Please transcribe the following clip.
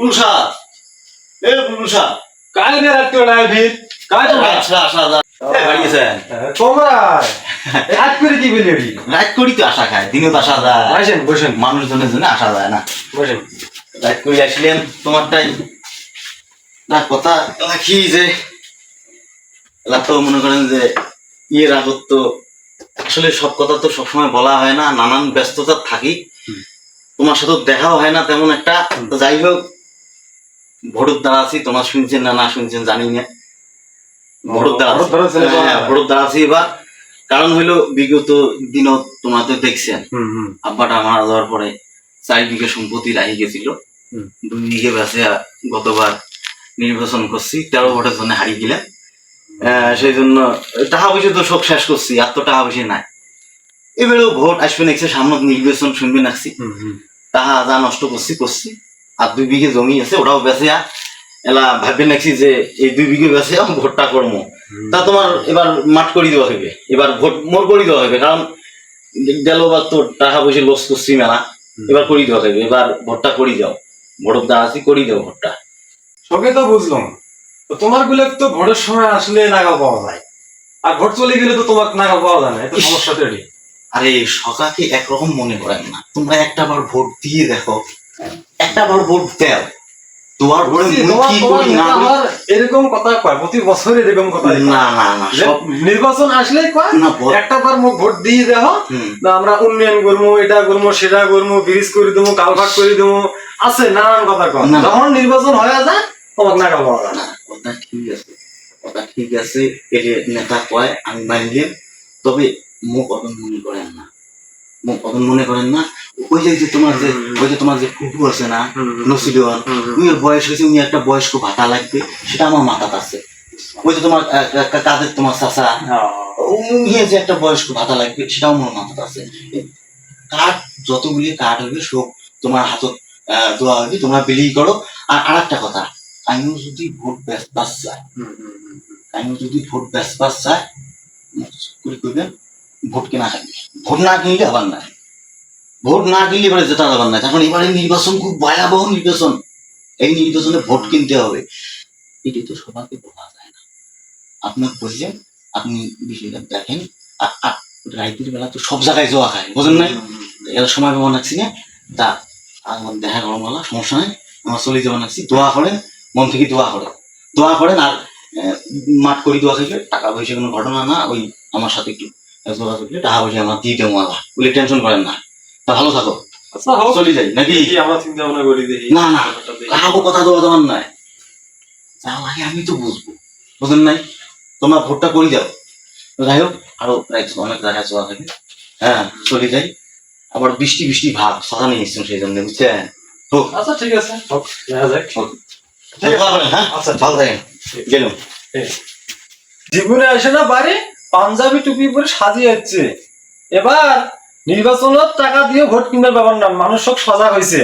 বুলবুল শাহ এ বুলবুল শাহ काय नाही राहत तेवढा आहे भीर काय तो আচ্ছা আসা যা এ, বাড়ি গেছেন তোমরাই রাত করে কি বিলেড়ি রাত করি তো আসা খায় দিনে তো আসা যায় বসেন বসেন মানুষজনের জন্য আসা যায় না বসেন রাত করে আসলেন তোমারটাই না কথা রাখি যে এলা তো মনে করেন যে ইয়ে রাগত তো আসলে সব কথা তো সবসময় বলা হয় না নানান ব্যস্ততা থাকি তোমার সাথে দেখাও হয় না তেমন একটা তো যাই হোক আছি তোমার শুনছেন না না শুনছেন জানি না। আছি। এবার? কারণ হইল বিগত তোমরা তো দেখছেন। আব্বাটা মারা যাওয়ার পরে চার বিঘে সম্পত্তি রাহি গেছিল। দুই বিঘে বেঁচে গতবার নির্বাচন করছি তেরো ভোটের জন্য হারিয়ে গেলাম আহ, সেই জন্য টাকা পয়সা তো সব শেষ করছি আর তো টাকা পয়সা নাই। এবারেও ভোট আসবে নাকছে সামনে নির্বাচন শুনবে নাকছি টাকা যা নষ্ট করছি করছি। আর দুই বিঘে জমি আছে ওটাও বেঁচে। এলা ভাববে নাকছি যে এই দুই বিঘে বেঁচে ভোটটা করব তা তোমার এবার মাঠ করে দেওয়া হবে এবার ভোট মোর করে দেওয়া হবে কারণ গেলবার তো টাকা পয়সা লস করছি মেলা। এবার করে দেওয়া হবে এবার ভোটটা করে দাও ভোটের দা আছি করে দাও ভোটটা। সবে তো বুঝলাম। তোমারগুলো তো ভোটের সময় আসলে নাগাল পাওয়া যায়। আর ভোট চলে গেলে তো তোমার নাগাল পাওয়া যায় না এটা সমস্যা তো এটাই। আরে সকাকে একরকম মনে করেন না। তোমরা একটা বার ভোট দিয়ে দেখো। একটা বার ভোট দাও তোমার তোমার- কি করি না এরকম কথা কয়? প্রতি বছর এরকম কথা না না না সব নির্বাচন আসলেই কয় না একটা বার মুখ ভোট দিয়ে না আমরা উন্নয়ন করব এটা করব সেটা করব ব্রিজ করে দেবো করে দেবো আছে নানান কথা কয়। যখন নির্বাচন হয়ে যায় পাওয়া না কথা ঠিক আছে কথা ঠিক আছে এই নেতা কয় আমি মানলাম তবে মুখ অতন মনে করেন না। মনে করেন না ওই যে তোমার যে ওই যে তোমার যে কুকুর আছে না নসিলন উনি বয়স হয়েছে উনি একটা বয়স্ক ভাতা লাগবে সেটা আমার মাথাতে আছে। ওই যে তোমার কাদের তোমার চাচা উনি যে একটা বয়স্ক ভাতা লাগবে সেটাও আমার মাথাতে আছে। কার্ড যতগুলি কার্ড হবে সব তোমার হাতত দেওয়া হবে তোমরা বিলি করো। আর আর একটা কথা আমিও যদি ভোট ব্যস্ত চাই আমিও যদি ভোট ব্যস্ত চাই করে করবেন ভোট কেনা ভোট না কিনলে আবার নাই। ভোট না কিনলে এবারে যেটা আবার নাই। কারণ এবারে নির্বাচন খুব ভয়াবহ নির্বাচন। এই নির্বাচনে ভোট কিনতে হবে। এটি তো সবাইকে বলা যায় না। আপনার বলছেন আপনি বিষয়টা দেখেন। রাইতের বেলা তো সব জায়গায় যাওয়া খায় বোঝেন নাই? এর সময় পাবো নাকছি না? তা আমার দেখা করো বলা সমস্যা নাই। আমার চলে যাব নাকছি দোয়া করেন, মন থেকে দোয়া করেন। দোয়া করেন আর মাঠ করি দোয়া খাইলে টাকা পয়সা কোনো ঘটনা না। ওই আমার সাথে একটু টাকা পয়সা আমার দিয়ে দেবো বলে টেনশন করেন না। তা ভালো থাকো। আচ্ছা হোক। চলে যাই। নাকি? আমরা চিন্তা ভাবনা করি দেখি। না, না। কথা দেওয়া দেওয়ার নাই। যা লাগে আমি তো বুঝব। বুঝলেন নাই? তোমরা ভোটটা করে দাও। তো যাই হোক আরও প্রায় অনেক জায়গায় চলা থাকে হ্যাঁ চলে যাই। আবার বৃষ্টি বৃষ্টি ভাব সদা নিয়ে এসছেন সেই জন্য বুঝছেন? হোক। আচ্ছা ঠিক আছে। হোক হ্যাঁ? আচ্ছা, ভালো থাকেন। গেলাম। জীবনে আসে না বাড়ি? পাঞ্জাবি টুপি পরে সাজিয়ে হচ্ছে। এবার নির্বাচনত টাকা দিয়ে ভোট কিনবার ব্যাপার না, মানুষ সব সাজা হয়েছে